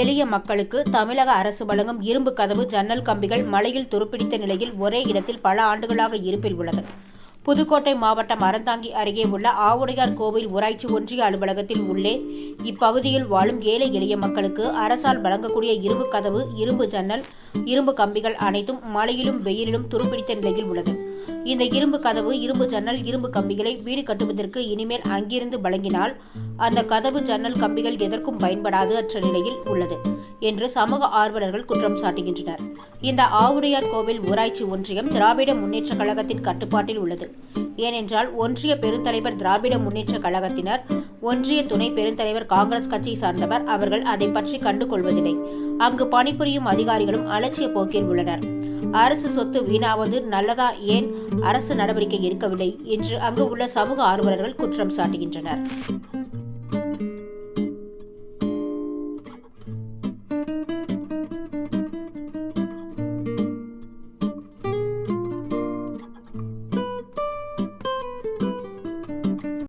எளிய மக்களுக்கு தமிழக அரசு வழங்கும் இரும்பு கதவு ஜன்னல் கம்பிகள் மழையில் துருப்பிடித்த நிலையில் ஒரே இடத்தில் பல ஆண்டுகளாக இருப்பில் உள்ளது. புதுக்கோட்டை மாவட்டம் அறந்தாங்கி அருகே உள்ள ஆவுடையார் கோவில் ஊராட்சி ஒன்றிய அலுவலகத்தில் உள்ளே இப்பகுதியில் வாழும் ஏழை எளிய மக்களுக்கு அரசால் வழங்கக்கூடிய இரும்பு கதவு இரும்பு ஜன்னல் இரும்பு கம்பிகள் அனைத்தும் மழையிலும் வெயிலிலும் துருப்பிடித்த நிலையில் உள்ளது. இந்த இரும்பு கதவு இரும்பு ஜன்னல் இரும்பு கம்பிகளை வீடு கட்டுவதற்கு இனிமேல் அங்கிருந்து வழங்கினால் அந்த கதவு ஜன்னல் கம்பிகள் எதற்கும் பயன்படாது அற்ற நிலையில் உள்ளது. என்று சமூக ஆர்வலர்கள் குற்றம் சாட்டுகின்றனர். இந்த ஆவுடையார் கோவில் ஊராட்சி ஒன்றியம் திராவிட முன்னேற்ற கழகத்தின் கட்டுப்பாட்டில் உள்ளது. ஏனென்றால் ஒன்றிய பெருந்தலைவர் திராவிட முன்னேற்ற கழகத்தினர் ஒன்றிய துணை பெருந்தலைவர் காங்கிரஸ் கட்சியை சார்ந்தவர் அவர்கள் அதை பற்றி கண்டுகொள்வதில்லை. அங்கு பணிபுரியும் அதிகாரிகளும் அலட்சிய போக்கில் உள்ளனர். அரசு சொத்து வீணாவது நல்லதா ஏன் அரசு நடவடிக்கை எடுக்கவில்லை என்று அங்கு உள்ள சமூக ஆர்வலர்கள் குற்றம் சாட்டுகின்றனர்.